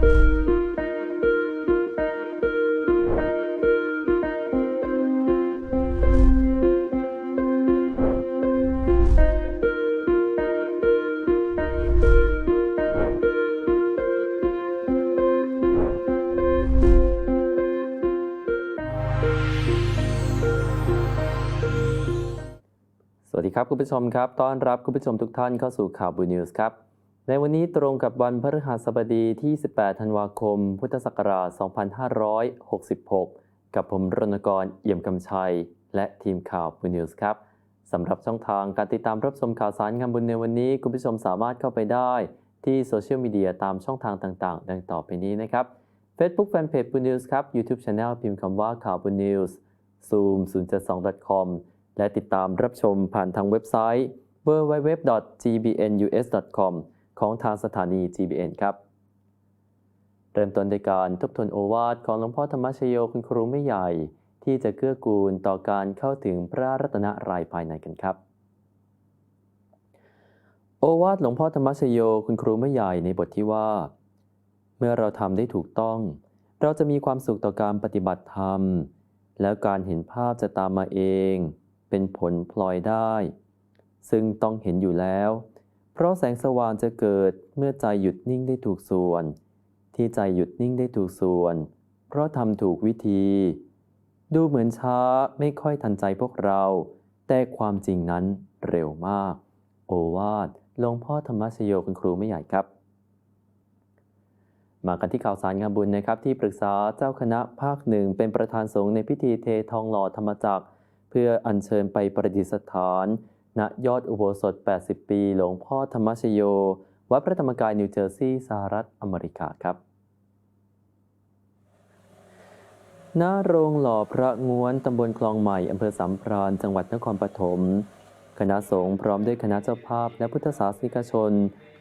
สวัสดีครับ คุณผู้ชมครับ ต้อนรับคุณผู้ชมทุกท่านเข้าสู่ข่าวบูนิวส์ครับ ในวันนี้ตรงกับวันพฤหัสบดีที่ 18 ธันวาคม พุทธศักราช 2566 กับผมรณกร เอี่ยมกำชัย และทีมข่าวบูนิวส์ครับสำหรับช่องทางการติดตามรับชมข่าวสารงานบุญในวันนี้ คุณผู้ชมสามารถเข้าไปได้ที่โซเชียลมีเดียตามช่องทางต่างๆ ดังต่อไปนี้นะครับ Facebook Fanpage บูนิวส์ครับ YouTube Channel พิมพ์คำว่าข่าวบูนิวส์ Zoom 072.com และติดตามรับชมผ่านทางเว็บไซต์ www.gbnus.com ของทางสถานี GBN ครับ เริ่มต้นด้วยการทบทวนโอวาทของหลวงพ่อธรรมชโยคุณครูไม่ใหญ่ ที่จะเกื้อกูลต่อการเข้าถึงพระรัตนรายภายในกันครับ โอวาทหลวงพ่อธรรมชโยคุณครูไม่ใหญ่ในบทที่ว่า เมื่อเราทำได้ถูกต้อง เราจะมีความสุขต่อการปฏิบัติธรรม แล้วการเห็นภาพจะตามมาเอง เป็นผลพลอยได้ ซึ่งต้องเห็นอยู่แล้ว เพราะแสงสว่างจะเกิดเมื่อใจหยุดนิ่งได้ถูกส่วน ที่ใจหยุดนิ่งได้ถูกส่วน เพราะทำถูกวิธี ดูเหมือนช้าไม่ค่อยทันใจพวกเรา แต่ความจริงนั้นเร็วมาก โอวาทหลวงพ่อธรรมชโยคุณครูไม่ใหญ่ครับ มากันที่ข่าวสารงานบุญนะครับ ที่ปรึกษาเจ้าคณะภาคหนึ่งเป็นประธานสงฆ์ในพิธีเททองหล่อธรรมจักร เพื่ออัญเชิญไปประดิษฐาน ณยอดอุโบสถ 80 ปี หลวงพ่อธรรมชโย วัดพระธรรมกายนิวเจอร์ซีย์สหรัฐอเมริกาครับ ณ โรงหล่อพระง้วน ตำบลคลองใหม่ อำเภอสามพรานจังหวัดนครปฐม คณะสงฆ์พร้อมด้วยคณะเจ้าภาพและพุทธศาสนิกชน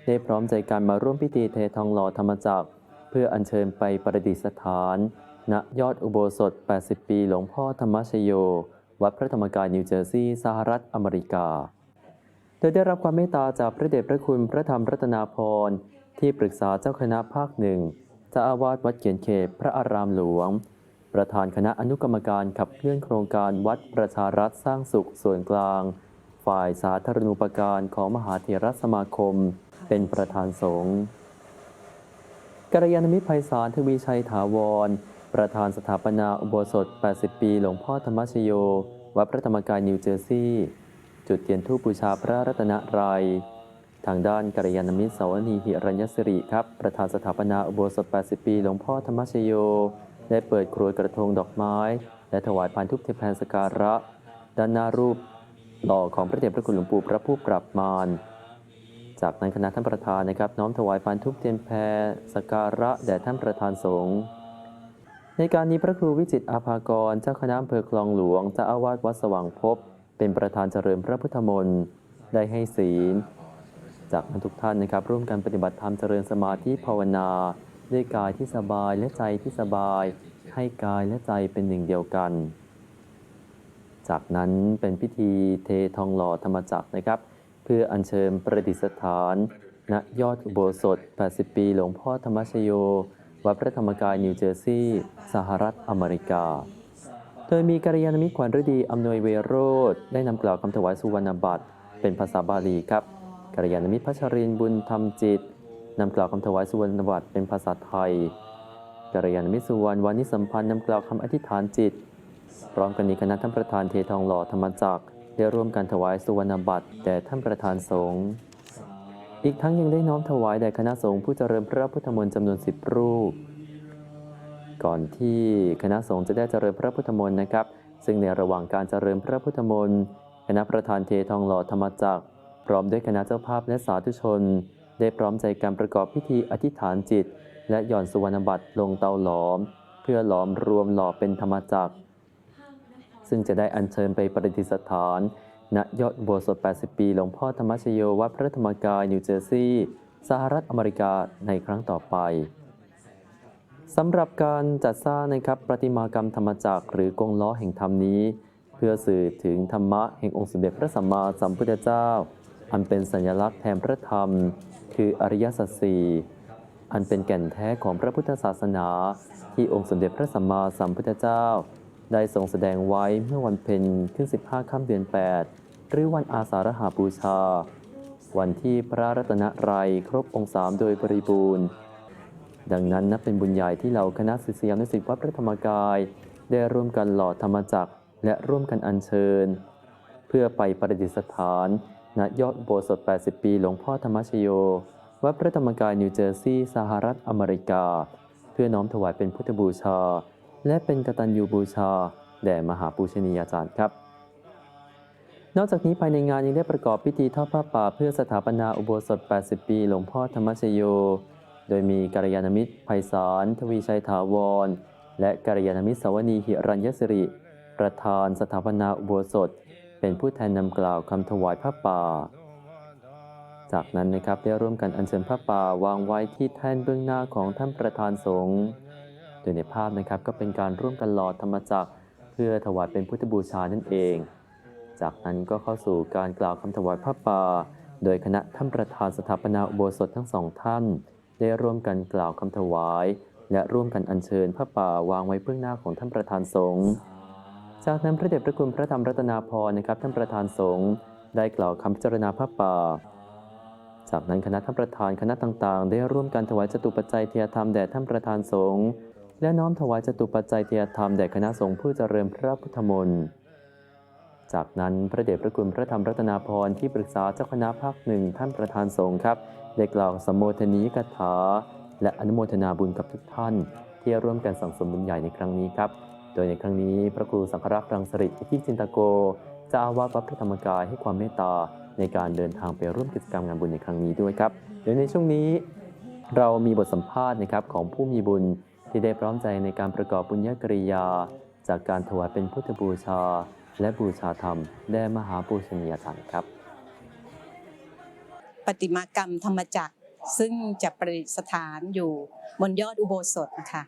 ได้พร้อมใจกันมาร่วมพิธีเททองหล่อธรรมจักร เพื่ออัญเชิญไปประดิษฐาน ณ ยอดอุโบสถ 80 ปี หลวงพ่อธรรมชโย วัดพระธรรมกายนิวเจอร์ซีย์สหรัฐอเมริกา โดยได้รับความเมตตาจากพระเดชพระคุณพระธรรมรัตนาพรที่ปรึกษาเจ้าคณะภาคหนึ่งเจ้าอาวาสวัดเขียนเขตพระอารามหลวง ประธานคณะอนุกรรมการขับเคลื่อนโครงการวัดประชารัฐสร้างสุขส่วนกลาง ฝ่ายสาธารณูปการของมหาเถรสมาคม เป็นประธานสงฆ์กัลยาณมิตรไพศาลทวีชัยถาวร ประธานสถาปนาอุโบสถ 80 ปี หลวงพ่อธรรมชโย วัดพระธรรมกายนิวเจอร์ซีย์ จุดเทียนธูปบูชาพระรัตนตรัย ทางด้านกัลยาณมิตรสาวนีหิรัญยสิริครับ ประธานสถาปนาอุโบสถ 80 ปี หลวงพ่อธรรมชโย ได้เปิดครัวกระทงดอกไม้ และถวายพานทุกเทพแพนสการะ ด้านหน้ารูปหล่อของพระเดชพระคุณหลวงปู่พระผู้ปรับมารจากนั้นคณะท่านประธานนะครับ น้อมถวายพานทุกเทียนแพรสกการะแด่ท่านประธานสงฆ์ ในการนี้พระครูวิจิตอาภากร เจ้าคณะอำเภอคลองหลวงเจ้าอาวาสวัดสว่างพบ เป็นประธานเจริญพระพุทธมนต์ได้ให้ศีล จากนั้นทุกท่านนะครับ ร่วมกันปฏิบัติธรรมเจริญสมาธิภาวนา ด้วยกายที่สบายและใจที่สบาย ให้กายและใจเป็นหนึ่งเดียวกัน จากนั้นเป็นพิธีเททองหล่อธรรมจักรนะครับ เพื่ออัญเชิญประดิษฐาน ณยอดอุโบสถ 80 ปีหลวงพ่อธรรมชโย วัดพระธรรมกายนิวเจอร์ซีย์สหรัฐอเมริกา โดยมีกัลยาณมิตรขวัญฤดีอำนวยเวโรธได้นำกล่าวคำถวายสุวรรณบัตรเป็นภาษาบาลีครับกัลยาณมิตรพัชรินบุญธรรมจิตนำกล่าวคำถวายสุวรรณบัตรเป็นภาษาไทยกัลยาณมิตรสุวรรณวานิสัมพันธ์นำกล่าวคำอธิษฐานจิต พร้อมกันนี้คณะท่านประธานเททองหล่อธรรมจักรได้ร่วมกันถวายสุวรรณบัตรแด่ท่านประธานสงฆ์ อีกทั้งยังได้น้อมถวายแด่คณะสงฆ์ผู้เจริญพระพุทธมนต์จำนวนสิบรูป ก่อนที่คณะสงฆ์จะได้เจริญพระพุทธมนต์นะครับ ซึ่งในระหว่างการเจริญพระพุทธมนต์คณะประธานเททองหล่อธรรมจักร พร้อมด้วยคณะเจ้าภาพและสาธุชน ได้พร้อมใจการประกอบพิธีอธิษฐานจิต และหย่อนสุวรรณบัตรลงเตาหลอม เพื่อหลอมรวมหล่อเป็นธรรมจักร ซึ่งจะได้อัญเชิญไปประดิษฐาน ณยอดอุโสถ80 ปี หลวงพ่อธรรมชโย วัดพระธรรมกายนิวเจอร์ซีย์สหรัฐอเมริกาในครั้งต่อไปสำหรับการจัดสร้างนะครับประติมากรรมธรรมจักรหรือกงล้อแห่งธรรมนี้ เพื่อสื่อถึงธรรมะแห่งองค์สมเด็จพระสัมมาสัมพุทธเจ้า อันเป็นสัญลักษณ์แทนพระธรรม คืออริยสัจสี่อันเป็นแก่นแท้ของพระพุทธศาสนา ที่องค์สมเด็จพระสัมมาสัมพุทธเจ้า ได้ทรงแสดงไว้เมื่อวันเพ็ญขึ้น 15 ค่ำเดือน 8 หรือวันอาสาฬหาบูชา วันที่พระรัตนตรัยครบองค์สามโดยบริบูรณ์ ดังนั้นนับเป็นบุญใหญ่ที่เราคณะศิษยานุศิษย์วัดพระธรรมกาย ได้ร่วมกันหล่อธรรมจักรและร่วมกันอัญเชิญ เพื่อไปประดิษฐานณยอดโบสถ80 ปีหลวงพ่อธรรมชโย วัดพระธรรมกายนิวเจอร์ซีย์สหรัฐอเมริกา เพื่อน้อมถวายเป็นพุทธบูชา และเป็นกตัญญูบูชา แด่มหาปูชนียาจารย์ครับ นอกจากนี้ภายในงานยังได้ประกอบพิธีทอดผ้าป่าเพื่อสถาปนาอุโบสถ 80 ปี หลวงพ่อธรรมชโย โดยมีกัลยาณมิตรไพศาลทวีชัยถาวร และกัลยาณมิตรสวนีหิรัญยสิริ ประธานสถาปนาอุโบสถ เป็นผู้แทนนำกล่าวคำถวายผ้าป่าจากนั้นนะครับได้ร่วมกันอัญเชิญผ้าป่าวางไว้ที่แท่นเบื้องหน้าของท่านประธานสงฆ์ โดยในภาพนะครับก็เป็นการร่วมกันหล่อธรรมจักร เพื่อถวายเป็นพุทธบูชานั่นเอง จากนั้นก็เข้าสู่การกล่าวคำถวายผ้าป่า โดยคณะท่านประธานสถาปนาอุโบสถทั้งสองท่าน ได้ร่วมกันกล่าวคำถวาย และร่วมกันอัญเชิญผ้าป่าวางไว้เบื้องหน้าของท่านประธานสงฆ์จากนั้นพระเดชพระคุณพระธรรมรัตนาพรนะครับท่านประธานสงฆ์ได้กล่าวคำพิจารณาพระป่า จากนั้นคณะท่านประธานคณะต่างๆ ได้ร่วมกันถวายจตุปัจจัยเทียธรรมแด่ท่านประธานสงฆ์ และน้อมถวายจตุปัจจัยเทียธรรมแด่คณะสงฆ์ผู้เจริญพระพุทธมนต์จากนั้นพระเดชพระคุณพระธรรมรัตนาพรที่ปรึกษาเจ้าคณะภาคหนึ่งท่านประธานสงฆ์ครับได้กล่าวสมโภชนียกถา และอนุโมทนาบุญกับทุกท่าน ที่ร่วมกันสั่งสมบุญใหญ่ในครั้งนี้ครับ โดยในครั้งนี้พระครูสังฆรักษ์รังสริอิทธิจินตโกจ้าอาวาสวัดพระธรรมกายให้ความเมตตาในการเดินทางไปร่วมกิจกรรมงานบุญในครั้งนี้ด้วยครับเดี๋ยวในช่วงนี้ เรามีบทสัมภาษณ์นะครับของผู้มีบุญ ที่ได้พร้อมใจในการประกอบบุญญกริยา จากการถวายเป็นพุทธบูชา และบูชาธรรมแด่มหาปูชนียาจารย์ครับประติมากรรมธรรมจักรซึ่งจะประดิษฐานอยู่บนยอดอุโบสถนะคะ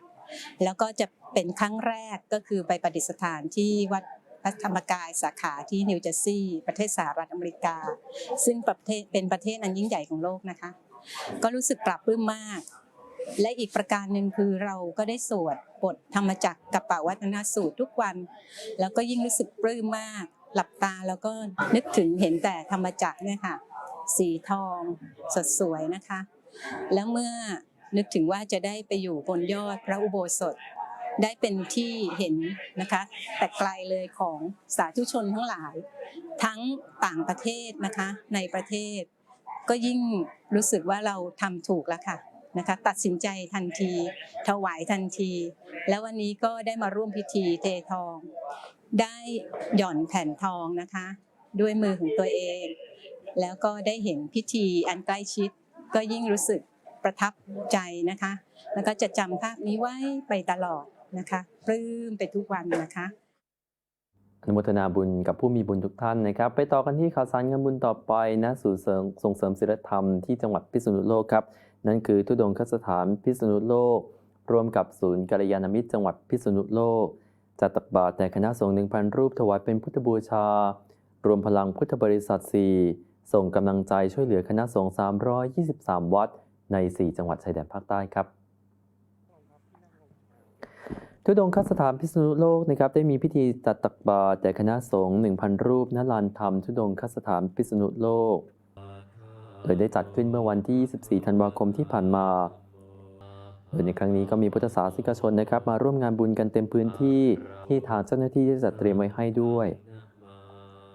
แล้วก็จะเป็นครั้งแรกก็คือไปประดิษฐานที่วัดพระธรรมกายสาขาที่นิวเจอร์ซีย์ประเทศสหรัฐอเมริกา ซึ่งประเทศเป็นประเทศอันยิ่งใหญ่ของโลกนะคะ ก็รู้สึกปรับปลื้มมาก และอีกประการหนึ่งคือเราก็ได้สวดบทธรรมจักรกับปวัตนสูตรทุกวัน แล้วก็ยิ่งรู้สึกปลื้มมาก หลับตาแล้วก็นึกถึงเห็นแต่ธรรมจักรเนี่ยค่ะ สีทองสดสวยนะคะ แล้วเมื่อนึกถึงว่าจะได้ไปอยู่บนยอดพระอุโบสถได้เป็นที่เห็นนะคะ แต่ไกลเลยของสาธุชนทั้งหลาย ทั้งต่างประเทศนะคะในประเทศ ก็ยิ่งรู้สึกว่าเราทำถูกแล้วค่ะ นะคะตัดสินใจทันที ถวายทันที แล้ววันนี้ก็ได้มาร่วมพิธีเททอง ได้หย่อนแผ่นทองนะคะ ด้วยมือของตัวเอง แล้วก็ได้เห็นพิธีอันใกล้ชิด ก็ยิ่งรู้สึกประทับใจนะคะ แล้วก็จะจำภาพนี้ไว้ไปตลอดนะคะปลื้มไปทุกวันนะคะอนุโมทนาบุญกับผู้มีบุญทุกท่านนะครับ ไปต่อกันที่ข่าวสารงานบุญต่อไปนะศูนย์เสริมส่งเสริมศิลธรรมที่จังหวัดพิษณุโลกครับ นั่นคือทุดงคสถานพิษณุโลก ร่วมกับศูนย์กัลยาณมิตรจังหวัดพิษณุโลก จัดตักบาตรแต่คณะสงฆ์1,000รูปถวายเป็นพุทธบูชา รวมพลังพุทธบริษัท 4 ส่งกำลังใจช่วยเหลือคณะสงฆ์323 วัด ใน 4 จังหวัดชายแดนภาคใต้ครับทุดงคสถานพิษณุโลกนะครับได้มีพิธีจัดตักบาตรแด่คณะสงฆ์1,000 รูปณลานธรรมทุดงคสถานพิษณุโลก โดยได้จัดขึ้นเมื่อวันที่ 24 ธันวาคมที่ผ่านมา โดยในครั้งนี้ก็มีพุทธศาสนิกชนนะครับ มาร่วมงานบุญกันเต็มพื้นที่ ที่ทางเจ้าหน้าที่ได้จัดเตรียมไว้ให้ด้วย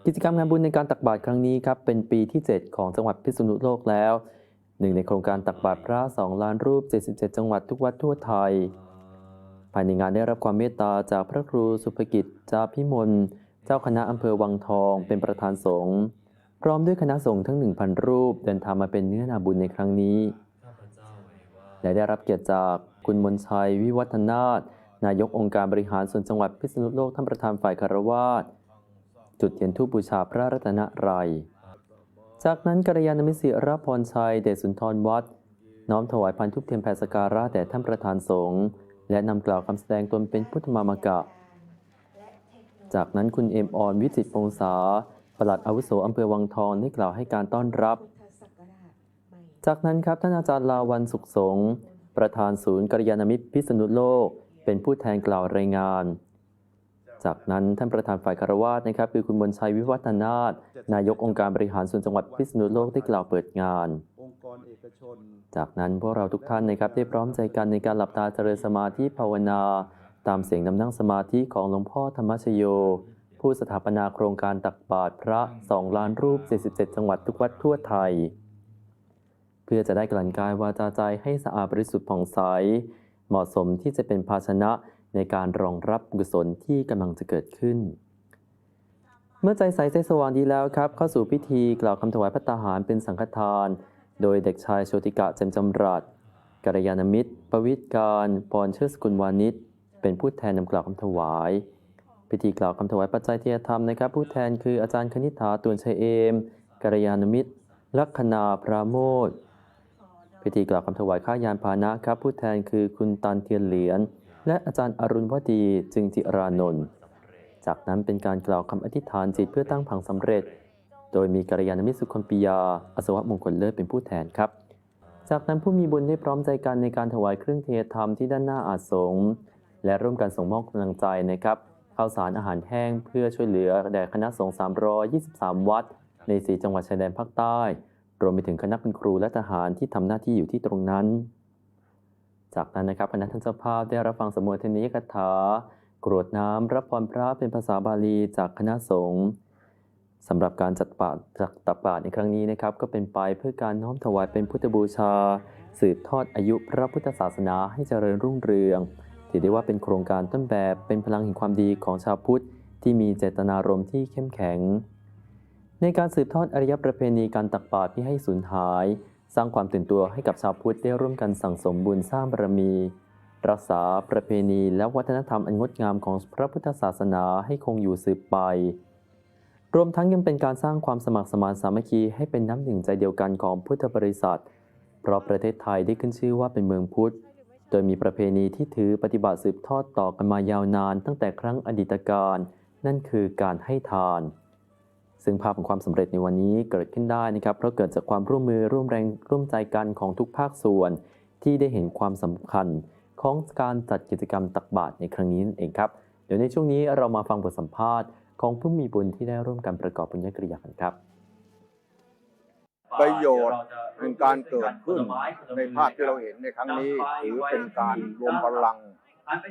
กิจกรรมงานบุญในการตักบาตรครั้งนี้ครับเป็นปีที่ 7 ของจังหวัดพิษณุโลกแล้วหนึ่งในโครงการตักบาตรพระ 2 ล้านรูป 77 จังหวัดทุกวัดทั่วไทย ภายในงานได้รับความเมตตาจากพระครูสุภกิจจาพิมล เจ้าคณะอำเภอวังทอง เป็นประธานสงฆ์ พร้อมด้วยคณะสงฆ์ทั้ง 1,000 รูปเดินทางมาเป็นเนื้อนาบุญในครั้งนี้ และได้รับเกียรติจากคุณมนชัยวิวัฒนาถนายกองค์การบริหารส่วนจังหวัดพิษณุโลกท่านประธานฝ่ายคารวาสจุดเทียนทูปบูชาพระรัตนตรัย จากนั้นกัลยาณมิตรศิรพรชัย เดชสุนทรวัดน้อมถวายพันธุปเทียนแผ่สกการะแด่ท่านประธานสงฆ์และนำกล่าวคำแสดงตนเป็นพุทธมามกะ จากนั้นคุณเอ็มออนวิจิตรพงษา ปลัดอาวุโสอำเภอวังทองได้กล่าวให้การต้อนรับ จากนั้นครับท่านอาจารย์ลาวันสุขสงฆ์ประธานศูนย์กัลยาณมิตรพิษณุโลก เป็นผู้แทนกล่าวรายงาน จากนั้นท่านประธานฝ่ายคารวาสนะครับคือคุณมนชัยวิวัฒนาถนายกองค์การบริหารส่วนจังหวัดพิษณุโลกได้กล่าวเปิดงาน จากนั้นพวกเราทุกท่านนะครับได้พร้อมใจกันในการหลับตาเจริญสมาธิภาวนา ตามเสียงนำนั่งสมาธิของหลวงพ่อธรรมชโย ผู้สถาปนาโครงการตักบาตรพระ 2 ล้านรูป 47 จังหวัดทุกวัดทั่วไทย เพื่อจะได้กลั่นกายวาจาใจให้สะอาดบริสุทธิ์ผ่องใส เหมาะสมที่จะเป็นภาชนะในการรองรับกุศลที่กำลังจะเกิดขึ้น เมื่อใจใสใจสว่างดีแล้วครับ เข้าสู่พิธีกล่าวคำถวายพระตาหารเป็นสังฆทาน โดยเด็กชายโชติกะเจมจำรัดกัลยาณมิตร ประวิตรการปอนเชิดสกุลวานิชเป็นผู้แทนนำกล่าวคำถวาย พิธีกล่าวคำถวายปัจจัยเทียธรรมนะครับ ผู้แทนคืออาจารย์คณิษฐาตวนชัยเอมกัลยาณมิตร ลัคนาพระโมทพิธีกล่าวคำถวายข้ายานพาหนะครับ ผู้แทนคือคุณตันเทียนเหรียญและอาจารย์อรุณวดีจึงจิรานนท์จากนั้นเป็นการกล่าวคำอธิษฐานจิตเพื่อตั้งผังสำเร็จ โดยมีกัลยาณมิตรสุคนปิยาอสวะมงคลเลิศเป็นผู้แทนครับ จากนั้นผู้มีบุญได้พร้อมใจกันในการถวายเครื่องเทธรรมที่ด้านหน้าอาสงและร่วมกันส่งมอบกำลังใจนะครับ ข้าวสารอาหารแห้งเพื่อช่วยเหลือแด่คณะสงฆ์323 วัด ในสีจังหวัดชายแดนภาคใต้ รวมไปถึงคณะคุณครูและทหารที่ทำหน้าที่อยู่ที่ตรงนั้น จากนั้นนะครับคณะท่านเจ้าภาพได้รับฟังสมุทนิยกถากรวดน้ำรับพรพระเป็นภาษาบาลีจากคณะสงฆ์สำหรับการจัดปาดจัดตักบาตรในครั้งนี้นะครับ ก็เป็นไปเพื่อการน้อมถวายเป็นพุทธบูชา สืบทอดอายุพระพุทธศาสนาให้เจริญรุ่งเรือง ถือได้ว่าเป็นโครงการต้นแบบเป็นพลังแห่งความดีของชาวพุทธ ที่มีเจตนารมณ์ที่เข้มแข็ง ในการสืบทอดอริยประเพณีการตักบาตรที่ให้สูญหาย สร้างความตื่นตัวให้กับชาวพุทธได้ร่วมกันสั่งสมบุญสร้างบารมี รักษาประเพณีและวัฒนธรรมอันงดงามของพระพุทธศาสนาให้คงอยู่สืบไป รวมทั้งยังเป็นการสร้างความสมัครสมานสามัคคีให้เป็นน้ำหนึ่งใจเดียวกันของพุทธบริษัท เพราะประเทศไทยได้ขึ้นชื่อว่าเป็นเมืองพุทธ โดยมีประเพณีที่ถือปฏิบัติสืบทอดต่อกันมายาวนานตั้งแต่ครั้งอดีตการ นั่นคือการให้ทาน ซึ่งภาพของความสำเร็จในวันนี้เกิดขึ้นได้นะครับ เพราะเกิดจากความร่วมมือร่วมแรงร่วมใจกันของทุกภาคส่วน ที่ได้เห็นความสำคัญของการจัดกิจกรรมตักบาตรในครั้งนี้นั่นเองครับ เดี๋ยวในช่วงนี้เรามาฟังบทสัมภาษณ์ของผู้มีบุญที่ได้ร่วมกันประกอบบุญญกริยากันครับ ประโยชน์แห่งการเกิดขึ้นในภาพที่เราเห็นในครั้งนี้ถือเป็นการรวมพลัง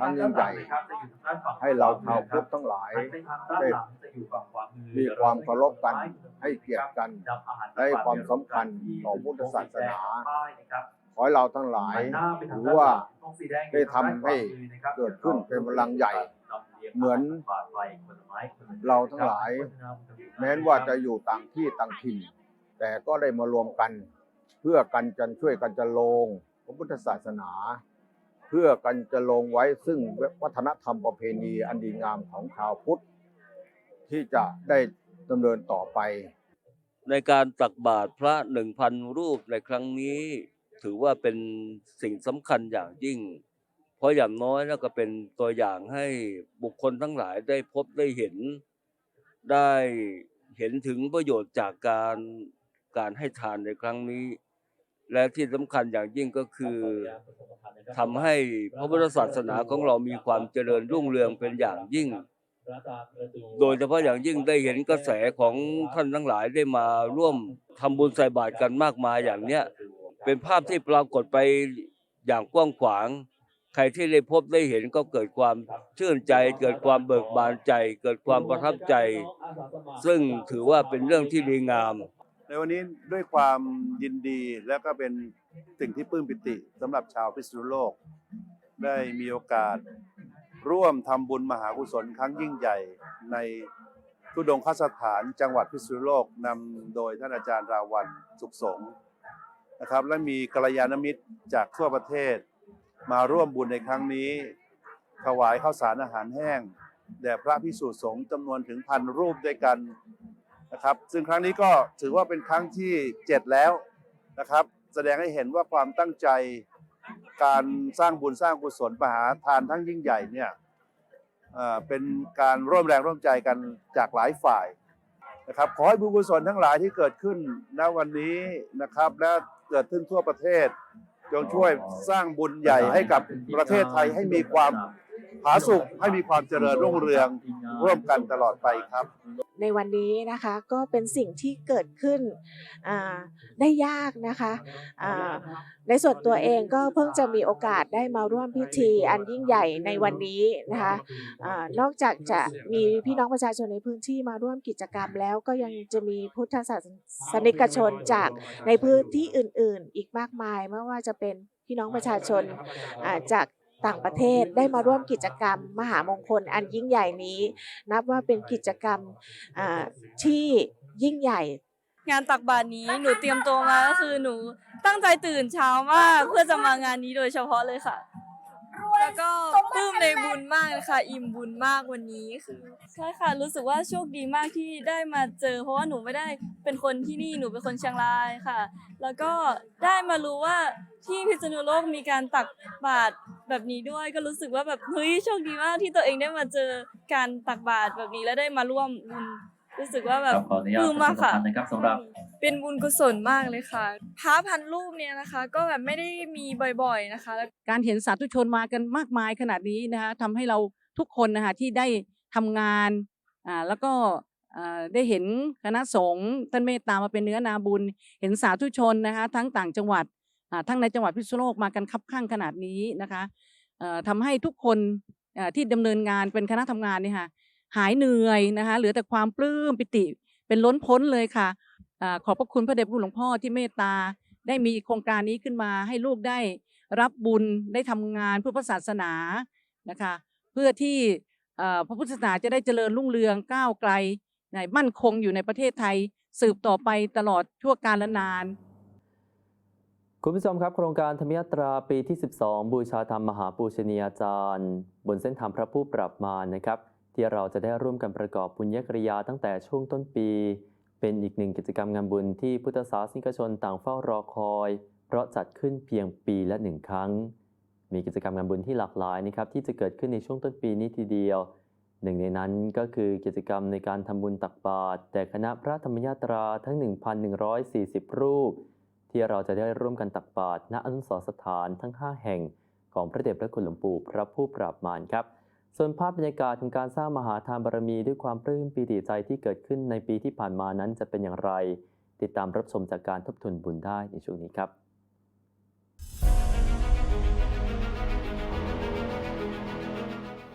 ครั้งยิ่งใหญ่ให้เราชาวพุทธทั้งหลายได้มีความเคารพกันให้เกียรติกันให้ความสำคัญต่อพุทธศาสนาขอให้เราทั้งหลายถือว่าได้ทำให้เกิดขึ้นเป็นพลังใหญ่ เหมือนเราทั้งหลาย แม้ว่าจะอยู่ต่างที่ต่างถิ่น แต่ก็ได้มารวมกันเพื่อกันจันช่วยกันจะลงพระพุทธศาสนา เพื่อกันจะลงไว้ซึ่งวัฒนธรรมประเพณีอันดีงามของชาวพุทธ ที่จะได้ดำเนินต่อไป ในการตักบาตรพระหนึ่งพันรูปในครั้งนี้ถือว่าเป็นสิ่งสำคัญอย่างยิ่ง เพราะอย่างน้อยแล้วก็เป็นตัวอย่างให้บุคคลทั้งหลายได้พบได้เห็น ได้เห็นถึงประโยชน์จากการ การให้ทานในครั้งนี้ และที่สำคัญอย่างยิ่งก็คือทำให้พระพุทธศาสนาของเรามีความเจริญรุ่งเรืองเป็นอย่างยิ่ง โดยเฉพาะอย่างยิ่งได้เห็นกระแสของท่านทั้งหลายได้มาร่วมทำบุญใส่บาตรกันมากมายอย่างเนี้ยเป็นภาพที่ปรากฏไปอย่างกว้างขวาง ใครที่ได้พบได้เห็นก็เกิดความชื่นใจ เกิดความเบิกบานใจ เกิดความประทับใจ ซึ่งถือว่าเป็นเรื่องที่ดีงาม ในวันนี้ด้วยความยินดีและก็เป็นสิ่งที่ปลื้มปิติสำหรับชาวพิษณุโลก ได้มีโอกาสร่วมทำบุญมหากุศลครั้งยิ่งใหญ่ในทุดงคสถานจังหวัดพิษณุโลกนำโดยท่านอาจารย์ราวันสุขสงฆ์นะครับ และมีกัลยาณมิตรจากทั่วประเทศ มาร่วมบุญในครั้งนี้ ถวายข้าวสารอาหารแห้ง แด่พระพิสุสงฆ์จำนวนถึงพันรูปด้วยกัน นะครับ ซึ่งครั้งนี้ก็ถือว่าเป็นครั้งที่ 7 แล้วนะครับ แสดงให้เห็นว่าความตั้งใจการสร้างบุญสร้างกุศลมหาทานทั้งยิ่งใหญ่เนี่ยเป็นการร่วมแรงร่วมใจกันจากหลายฝ่ายนะครับขอให้บุญกุศลทั้งหลายที่เกิดขึ้นณวันนี้นะครับ และเกิดขึ้นทั่วประเทศ จงช่วยสร้างบุญใหญ่ให้กับประเทศไทยให้มีความ ผาสุกให้มีความเจริญรุ่งเรืองร่วมกันตลอดไปครับ ในวันนี้นะคะก็เป็นสิ่งที่เกิดขึ้นได้ยากนะคะในส่วนตัวเองก็เพิ่งจะมีโอกาสได้มาร่วมพิธีอันยิ่งใหญ่ในวันนี้นะคะอนอกจากจะมีพี่น้องประชาชนในพื้นที่มาร่วมกิจกรรมแล้วก็ยังจะมีพุทธศาสนิกชนจากในพื้นที่อื่น ๆ อีกมากมายไม่ว่าจะเป็นพี่น้องประชาชนจาก ต่างประเทศได้มาร่วมกิจกรรม มหามงคลอันยิ่งใหญ่นี้ นับว่าเป็นกิจกรรมที่ยิ่งใหญ่งานตักบาตรนี้หนูเตรียมตัวมาก็คือหนูตั้งใจตื่นเช้ามากเพื่อจะมางานนี้โดยเฉพาะเลยค่ะ แล้วก็ปลื้มในบุญมากเลยค่ะอิ่มบุญมากวันนี้คือใช่ค่ะรู้สึกว่าโชคดีมากที่ได้มาเจอ เพราะว่าหนูไม่ได้เป็นคนที่นี่หนูเป็นคนเชียงรายค่ะ แล้วก็ได้มารู้ว่าที่พิษณุโลกมีการตักบาตรแบบนี้ด้วย ก็รู้สึกว่าแบบเฮ้ยโชคดีมากที่ตัวเองได้มาเจอการตักบาตรแบบนี้และได้มาร่วมบุญ รู้สึกว่าแบบขออนุญาตปลื้มมากค่ะประชาสัมพันธ์นะครับสำหรับเป็นบุญกุศลมากเลยค่ะพระพันรูปเนี่ยนะคะ ก็แบบไม่ได้มีบ่อยๆนะคะแล้วการเห็นสาธุชนมากันมากมายขนาดนี้นะคะทำให้เราทุกคนนะคะที่ได้ทำงานอ่าแล้วก็อ่าได้เห็นคณะสงฆ์ท่านเมตตามาเป็นเนื้อนาบุญ เห็นสาธุชนนะคะ ทั้งต่างจังหวัดอ่าทั้งในจังหวัดพิษณุโลกมากันคับข้างขนาดนี้นะคะเอ่อทำให้ทุกคนเอ่อที่ดำเนินงานเป็นคณะทำงานเนี่ยค่ะ หายเหนื่อยนะคะ เหลือแต่ความปลื้มปิติเป็นล้นพ้นเลยค่ะอขอบพระคุณพระเดชพระคุณหลวงพ่อที่เมตตา ได้มีโครงการนี้ขึ้นมา ให้ลูกได้รับบุญได้ทำงานเพื่อพระศาสนานะคะ เพื่อที่พระพุทธศาสนาจะได้เจริญรุ่งเรืองก้าวไกลในมั่นคงอยู่ในประเทศไทย สืบต่อไปตลอดชั่วกาลนาน คุณผู้ชมครับโครงการธรรมยาตราปีที่ 12 บูชาธรรมมหาปูชนียาจารย์ บนเส้นทางพระผู้ปรับมานะครับ ที่เราจะได้ร่วมกันประกอบบุญญกริยาตั้งแต่ช่วงต้นปี เป็นอีกหนึ่งกิจกรรมงานบุญที่พุทธศาสนิกชนต่างเฝ้ารอคอย เพราะจัดขึ้นเพียงปีละหนึ่งครั้ง มีกิจกรรมงานบุญที่หลากหลายนะครับที่จะเกิดขึ้นในช่วงต้นปีนี้ทีเดียว หนึ่งในนั้นก็คือกิจกรรมในการทำบุญตักบาตรแต่คณะพระธรรมยาตราทั้ง 1,140 รูป ที่เราจะได้ร่วมกันตักบาตรณอนุสรสถานทั้ง 5 แห่งของพระเดชพระคุณหลวงปู่พระผู้ปราบมารครับ ส่วนภาพบรรยากาศของการสร้างมหาทานบารมีด้วยความปลื้มปีติใจที่เกิดขึ้นในปีที่ผ่านมานั้นจะเป็นอย่างไร ติดตามรับชมจากการทบทวนบุญได้ในช่วงนี้ครับ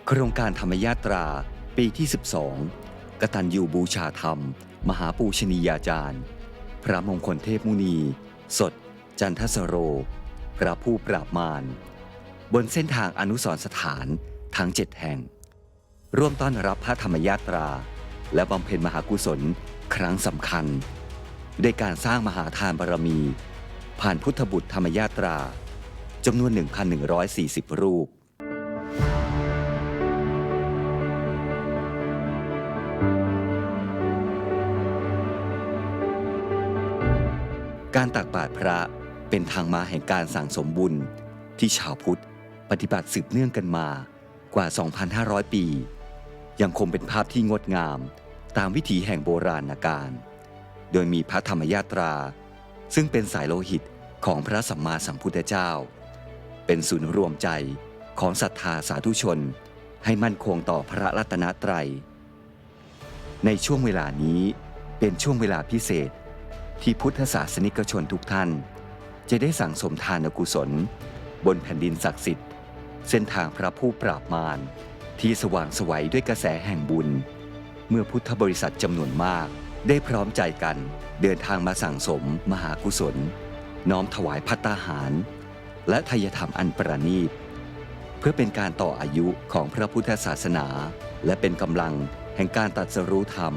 โครงการธรรมยาตรา ปีที่ 12 กตัญญูบูชาธรรม มหาปูชนียาจารย์ พระมงคลเทพมุนี สด จันทสโร พระผู้ปราบมาร บนเส้นทางอนุสรสถาน ทั้งเจ็ดแห่ง ร่วมต้อนรับพระธรรมยาตรา และบำเพ็ญมหากุศลครั้งสำคัญด้วยการสร้างมหาทานบารมี ผ่านพุทธบุตรธรรมยาตราจำนวน 1,140 รูปการตักบาตรพระเป็นทางมาแห่งการสั่งสมบุญที่ชาวพุทธ ปฏิบัติสืบเนื่องกันมา กว่า 2,500 ปี ยังคงเป็นภาพที่งดงามตามวิถีแห่งโบราณการ โดยมีพระธรรมยาตรา ซึ่งเป็นสายโลหิตของพระสัมมาสัมพุทธเจ้า เป็นศูนย์รวมใจของศรัทธาสาธุชน ให้มั่นคงต่อพระรัตนตรัย ในช่วงเวลานี้เป็นช่วงเวลาพิเศษที่พุทธศาสนิกชนทุกท่าน จะได้สั่งสมทานกุศล บนแผ่นดินศักดิ์สิทธิ์ เส้นทางพระผู้ปราบมารที่สว่างสวัยด้วยกระแสแห่งบุญ เมื่อพุทธบริษัทจำนวนมากได้พร้อมใจกันเดินทางมาสั่งสมมหากุศล น้อมถวายพัตตาหาร และทายธรรมอันประณีต เพื่อเป็นการต่ออายุของพระพุทธศาสนา และเป็นกำลังแห่งการตัดสรู้ธรรม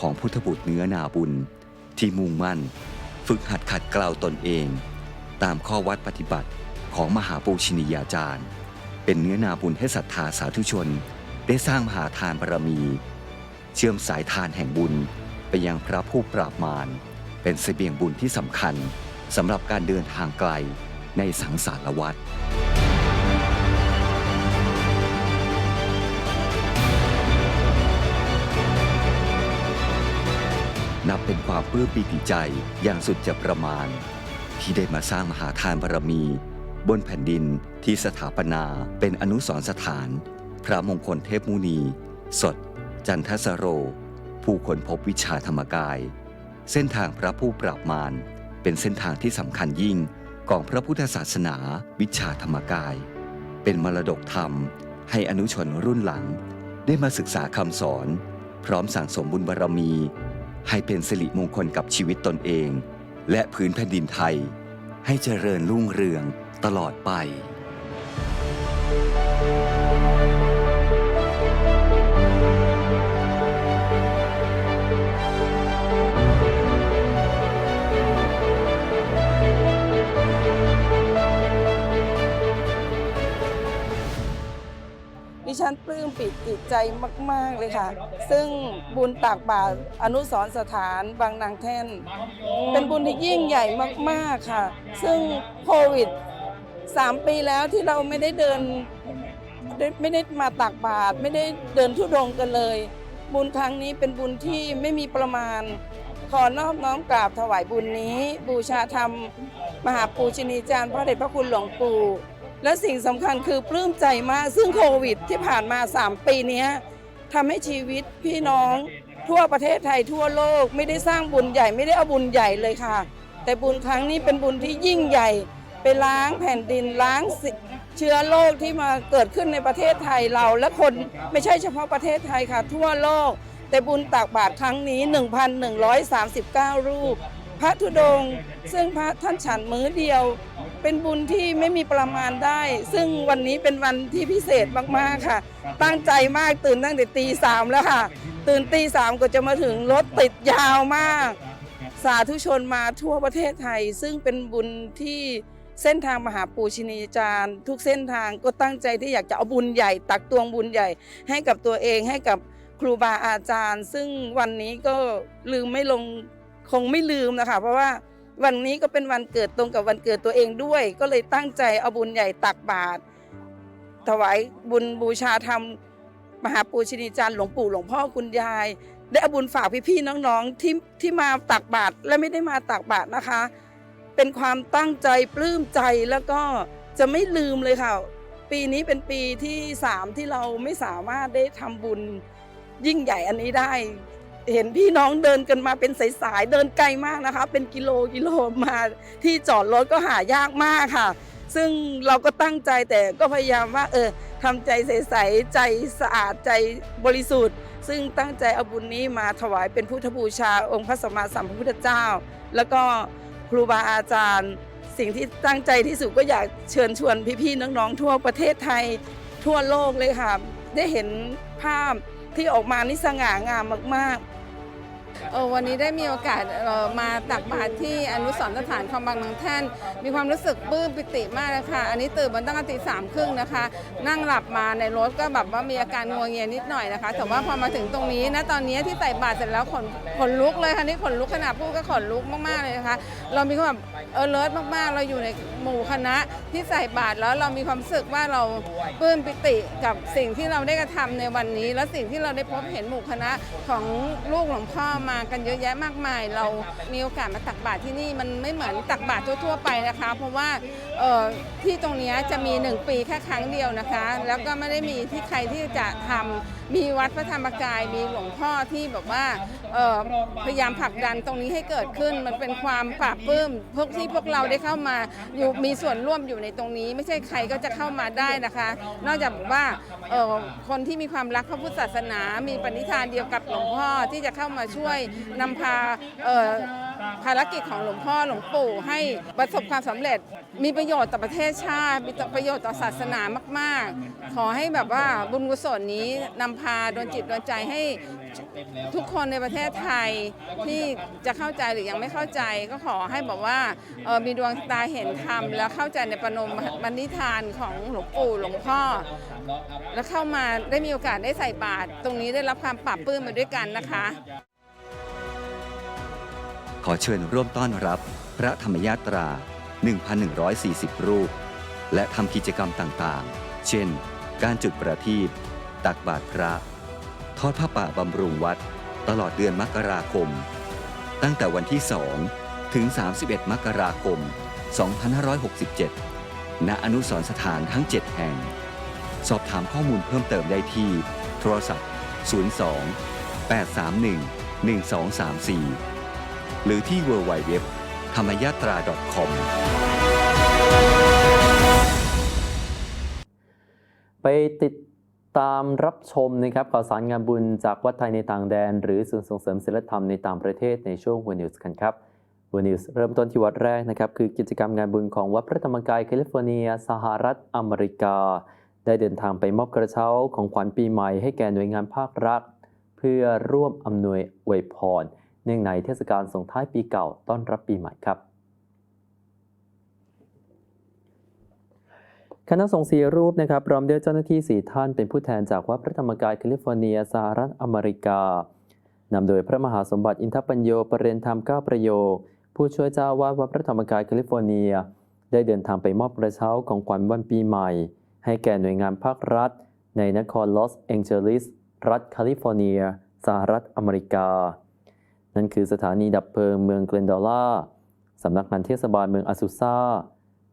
ของพุทธบุตรเนื้อนาบุญ ที่มุ่งมั่น ฝึกหัดขัดเกลาตนเอง ตามข้อวัดปฏิบัติของมหาปูชนียาจารย์ เป็นเนื้อนาบุญให้ศรัทธาสาธุชน ได้สร้างมหาทานบารมี เชื่อมสายทานแห่งบุญไปยังพระผู้ปราบมาร เป็นเสบียงบุญที่สำคัญสำหรับการเดินทางไกลในสังสารวัฏนับเป็นความปลื้มปิติใจอย่างสุดจะประมาณ ที่ได้มาสร้างมหาทานบารมี บนแผ่นดินที่สถาปนาเป็นอนุสรสถาน พระมงคลเทพมุนี สด จันทสโร ผู้คนพบวิชาธรรมกาย เส้นทางพระผู้ปราบมารเป็นเส้นทางที่สำคัญยิ่งของพระพุทธศาสนาวิชาธรรมกาย เป็นมรดกธรรมให้อนุชนรุ่นหลัง ได้มาศึกษาคำสอน พร้อมสั่งสมบุญบารมี ให้เป็นสิริมงคลกับชีวิตตนเอง และพื้นแผ่นดินไทย ให้เจริญรุ่งเรือง ตลอดไปดิฉันปลื้มปิติใจมาก ๆ เลยค่ะ ซึ่งบุญตากบาตรอนุสรสถานบางนางแท่น เป็นบุญที่ยิ่งใหญ่มาก ๆ ค่ะ ซึ่งโควิด 3ปีแล้วที่เราไม่ได้เดินไม่ได้มาตักบาตรไม่ได้เดินทุดงกันเลย บุญครั้งนี้เป็นบุญที่ไม่มีประมาณ ขอนอบน้อมกราบถวายบุญนี้ บูชาธรรม มหาปูชนีจารย์พระเดชพระคุณหลวงปู่และสิ่งสำคัญคือปลื้มใจมากซึ่งโควิดที่ผ่านมา 3 ปีนี้ทำให้ชีวิตพี่น้องทั่วประเทศไทยทั่วโลก ไม่ได้สร้างบุญใหญ่ไม่ได้เอาบุญใหญ่เลยค่ะ แต่บุญครั้งนี้เป็นบุญที่ยิ่งใหญ่ ไปล้างแผ่นดินล้างเชื้อโรคที่มาเกิดขึ้นในประเทศไทยเรา และคนไม่ใช่เฉพาะประเทศไทยค่ะ ทั่วโลก แต่บุญตักบาตรครั้งนี้ 1,139 รูป พระธุดงค์ซึ่งพระท่านฉันมื้อเดียว เป็นบุญที่ไม่มีประมาณได้ ซึ่งวันนี้เป็นวันที่พิเศษมากๆค่ะ ตั้งใจมากตื่นตั้งแต่ตีสามแล้วค่ะ ตื่นตีสามก็จะมาถึงรถติดยาวมาก สาธุชนมาทั่วประเทศไทย ซึ่งเป็นบุญที่ เส้นทางมหาปูชินีจารย์ ทุกเส้นทางก็ตั้งใจที่อยากจะเอาบุญใหญ่ ตักตวงบุญใหญ่ ให้กับตัวเองให้กับครูบาอาจารย์ ซึ่งวันนี้ก็ลืมไม่ลงคงไม่ลืมนะคะ เพราะว่าวันนี้ก็เป็นวันเกิดตรงกับวันเกิดตัวเองด้วย ก็เลยตั้งใจเอาบุญใหญ่ตักบาตรถวายบุญบูชาธรรมมหาปูชินีจารย์หลวงปู่หลวงพ่อคุณยาย ได้เอาบุญฝากพี่ๆน้องๆที่ที่มาตักบาตรและไม่ได้มาตักบาตรนะคะ เป็นความตั้งใจปลื้มใจแล้วก็จะไม่ลืมเลยค่ะ ปีนี้เป็นปีที่สามที่เราไม่สามารถได้ทำบุญยิ่งใหญ่อันนี้ได้ เห็นพี่น้องเดินกันมาเป็นสายๆเดินไกลมากนะคะ เป็นกิโลกิโลมาที่จอดรถก็หายากมากค่ะ ซึ่งเราก็ตั้งใจแต่ก็พยายามว่า เออทำใจใสๆใจสะอาดใจบริสุทธิ์ ซึ่งตั้งใจเอาบุญนี้มาถวายเป็นพุทธบูชาองค์พระสัมมาสัมพุทธเจ้า แล้วก็ ครูบาอาจารย์ สิ่งที่ตั้งใจที่สุดก็อยากเชิญชวนพี่ๆน้องๆทั่วประเทศไทย ทั่วโลกเลยค่ะ ได้เห็นภาพที่ออกมานี่สง่างามมากๆ เออวันนี้ได้มีโอกาสเอ่อมาตักบาตรที่อนุสรณ์สถานคลองบางนางแท่น มีความรู้สึกปลื้มปิติมากเลยค่ะ อันนี้ตื่นมาตั้งแต่ตีสามครึ่งนะคะ นั่งหลับมาในรถก็แบบว่ามีอาการงัวเงียนิดหน่อยนะคะ แต่ว่าพอมาถึงตรงนี้นะตอนนี้ที่ใส่บาตรเสร็จแล้วขนขนลุกเลยค่ะนี่ขนลุกขนาดพูดก็ขนลุกมากๆเลยนะคะ เรามีความแบบเออเลิศมากๆ เราอยู่ในหมู่คณะที่ใส่บาตรแล้วเรามีความรู้สึกว่าเราปลื้มปิติกับสิ่งที่เราได้กระทำในวันนี้ และสิ่งที่เราได้พบเห็นหมู่คณะของลูกหลวงพ่อมากันเยอะแยะมากมาย เรามีโอกาสมาตักบาตรที่นี่มันไม่เหมือนตักบาตรทั่ว ๆ ไปนะคะ เพราะว่าที่ตรงนี้จะมีหนึ่งปีแค่ครั้งเดียวนะคะ แล้วก็ไม่ได้มีที่ใครที่จะทำมีวัดพระธรรมกายมีหลวงพ่อที่แบบว่าพยายามผลักดันตรงนี้ให้เกิดขึ้น มันเป็นความปราบปลื้มพวกที่พวกเราได้เข้ามาอยู่มีส่วนร่วมอยู่ในตรงนี้ ไม่ใช่ใครก็จะเข้ามาได้นะคะ นอกจากว่าคนที่มีความรักพระพุทธศาสนา มีปณิธานเดียวกับหลวงพ่อที่จะเข้ามาช่วยนำพา ภารกิจของหลวงพ่อหลวงปู่ให้ประสบความสำเร็จ มีประโยชน์ต่อประเทศชาติ มีประโยชน์ต่อศาสนามาก ๆ ขอให้แบบว่าบุญกุศลนี้นำพาดนจิตดนใจให้ทุกคนในประเทศไทยที่จะเข้าใจหรือยังไม่เข้าใจ ก็ขอให้บอกว่าออมีดวงตาเห็นธรรมแล้วเข้าใจในประนมบันนิธานของหลวงปู่หลวงพ่อ แล้วเข้ามาได้มีโอกาสได้ใส่บาตรตรงนี้ได้รับความปรับปื้มมาด้วยกันนะคะ ขอเชิญร่วมต้อนรับพระธรรมยาตรา 1,140 รูป และทำกิจกรรมต่างๆ เช่น การจุดประทีปตักบาตรพระ ทอดผ้าป่าบำรุงวัด ตลอดเดือนมกราคม ตั้งแต่วันที่ 2 ถึง 31 มกราคม 2567 ณ อนุสรสถานทั้ง 7 แห่ง สอบถามข้อมูลเพิ่มเติมได้ที่ โทรศัพท์ 02 831 1234 หรือที่ www ธรรมยาตรา .com ไปติดตามรับชมนะครับข่าวสารงานบุญจากวัดไทยในต่างแดน หรือศูนย์ส่งเสริมศิลธรรมในต่างประเทศในช่วงวันนิวส์กันครับวันนิวส์เริ่มต้นที่วัดแรกนะครับ คือกิจกรรมงานบุญของวัดพระธรรมกายแคลิฟอร์เนีย สหรัฐอเมริกา ได้เดินทางไปมอบกระเช้าของขวัญปีใหม่ให้แก่หน่วยงานภาครัฐ เพื่อร่วมอำนวยอวยพร เนื่องในเทศกาลส่งท้ายปีเก่าต้อนรับปีใหม่ครับคณะสงฆ์สีรูปนะครับพร้อมด้วยเจ้าหน้าที่สี่ท่านเป็นผู้แทนจากวัดพระธรรมกายแคลิฟอร์เนียสหรัฐอเมริกานำโดยพระมหาสมบัติอินทปัญโยประเรนธรรมเก้าประโยคผู้ช่วยเจ้าวาดวัดพระธรรมกายแคลิฟอร์เนีย ได้เดินทางไปมอบกระเช้าของขวัญวันปีใหม่ ให้แก่หน่วยงานภาครัฐ ในนครลอสแองเจลิส รัฐแคลิฟอร์เนีย สหรัฐอเมริกา นั่นคือสถานีดับเพลิงเมืองเกลนดอล่าสำนักงานเทศบาลเมืองอาซูซา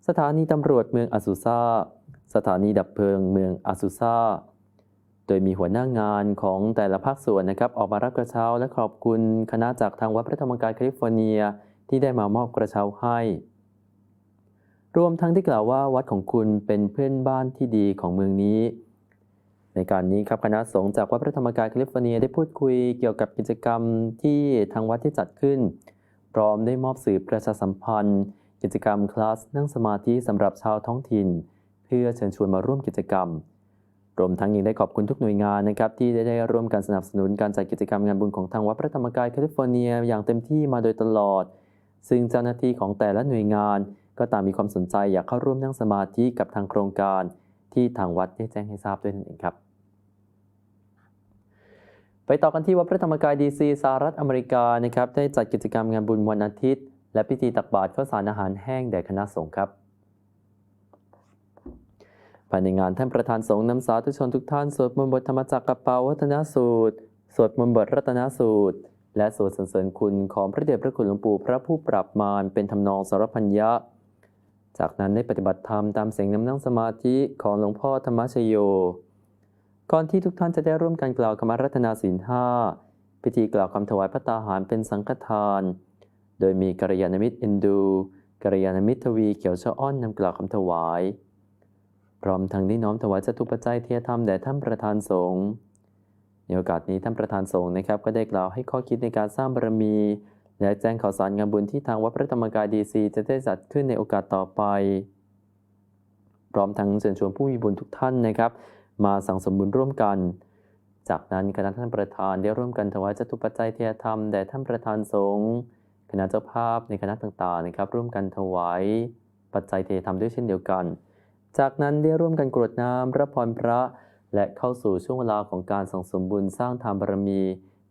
สถานีตำรวจเมืองอาซูซาสถานีดับเพลิงเมืองอาซูซาโดยมีหัวหน้างานของแต่ละภาคส่วนนะครับ ออกมารับกระเช้าและขอบคุณคณะจากทางวัดพระธรรมกายแคลิฟอร์เนียที่ได้มามอบกระเช้าให้ รวมทั้งที่กล่าวว่าวัดของคุณเป็นเพื่อนบ้านที่ดีของเมืองนี้ ในการนี้ครับคณะสงฆ์จากวัดพระธรรมกายแคลิฟอร์เนียได้พูดคุยเกี่ยวกับกิจกรรมที่ทางวัดที่จัดขึ้น พร้อมได้มอบสื่อประชาสัมพันธ์ กิจกรรมคลาสนั่งสมาธิสำหรับชาวท้องถิ่น เพื่อเชิญชวนมาร่วมกิจกรรมรวมทั้งยังได้ขอบคุณทุกหน่วยงานนะครับที่ได้ได้ร่วมกันสนับสนุนการจัดกิจกรรมงานบุญของทางวัดพระธรรมกายแคลิฟอร์เนียอย่างเต็มที่มาโดยตลอด ซึ่งเจ้าหน้าที่ของแต่ละหน่วยงาน ก็ต่างมีความสนใจอยากเข้าร่วมนั่งสมาธิกับทางโครงการ ที่ทางวัดได้แจ้งให้ทราบด้วยนั่นเองครับ ไปต่อกันที่วัดพระธรรมกายดีซีสหรัฐอเมริกานะครับได้จัดกิจกรรมงานบุญวันอาทิตย์ และพิธีตักบาตรข้าวสารอาหารแห้งแด่คณะสงฆ์ครับภายในงานท่านประธานสงฆ์นำสาธุชนทุกท่านสวดมนต์บทธรรมจักรกับปาวัฒนสูตร สวดมนต์บทรัตนสูตร และสวดสรรเสริญคุณของพระเดชพระคุณหลวงปู่พระผู้ปราบมารเป็นทำนองสารพัญญะ จากนั้นได้ปฏิบัติธรรมตามเสียงน้ำนั่งสมาธิของหลวงพ่อธรรมชโย ก่อนที่ทุกท่านจะได้ร่วมกันกล่าวคำรัตนาศีลห้าพิธีกล่าวคำถวายพระตาหารเป็นสังฆทาน โดยมีกัลยาณมิตรอ็นดูกัลยาณมิตรทวีเขียวชะอ้อนนำกล่าวคำถวาย พร้อมทั้งได้น้อมถวายจตุปัจจัยเทียธรรมแด่ท่านประธานสงฆ์ในโอกาสนี้ท่านประธานสงฆ์นะครับ ก็ได้กล่าวให้ข้อคิดในการสร้างบารมี และแจ้งข่าวสารงานบุญที่ทางวัดพระธรรมกายดีซีจะได้จัดขึ้นในโอกาสต่อไป พร้อมทั้งเชิญชวนผู้มีบุญทุกท่านนะครับ มาสั่งสมบุญร่วมกัน จากนั้นคณะท่านประธานได้ร่วมกันถวายจตุปัจจัยเทียธรรมแด่ท่านประธานสงฆ์คณะเจ้าภาพในคณะต่างๆนะครับ ร่วมกันถวายปัจจัยเทียธรรมด้วยเช่นเดียวกัน จากนั้นได้ร่วมกันกรวดน้ำรับพรพระ และเข้าสู่ช่วงเวลาของการสั่งสมบุญสร้างทานบารมี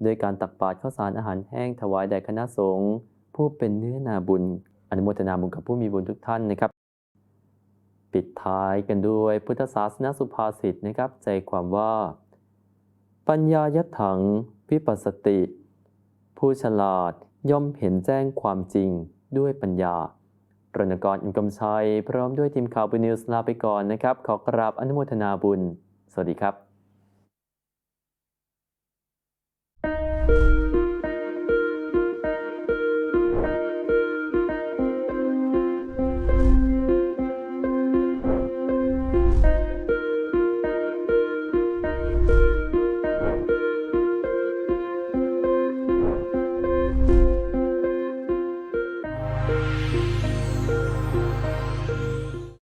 โดยการตักบาตรข้าวสารอาหารแห้งถวายแด่คณะสงฆ์ผู้เป็นเนื้อนาบุญ อนุโมทนาบุญกับผู้มีบุญทุกท่านนะครับ ปิดท้ายกันด้วยพุทธศาสนสุภาษิตนะครับ ใจความว่า ปัญญายถังวิปัสสติ ผู้ฉลาดย่อมเห็นแจ้งความจริงด้วยปัญญารณกรอินกำชัย พร้อมด้วยทีมข่าวบุญนิวส์ลาไปก่อนนะครับ ขอกราบอนุโมทนาบุญ สวัสดีครับ you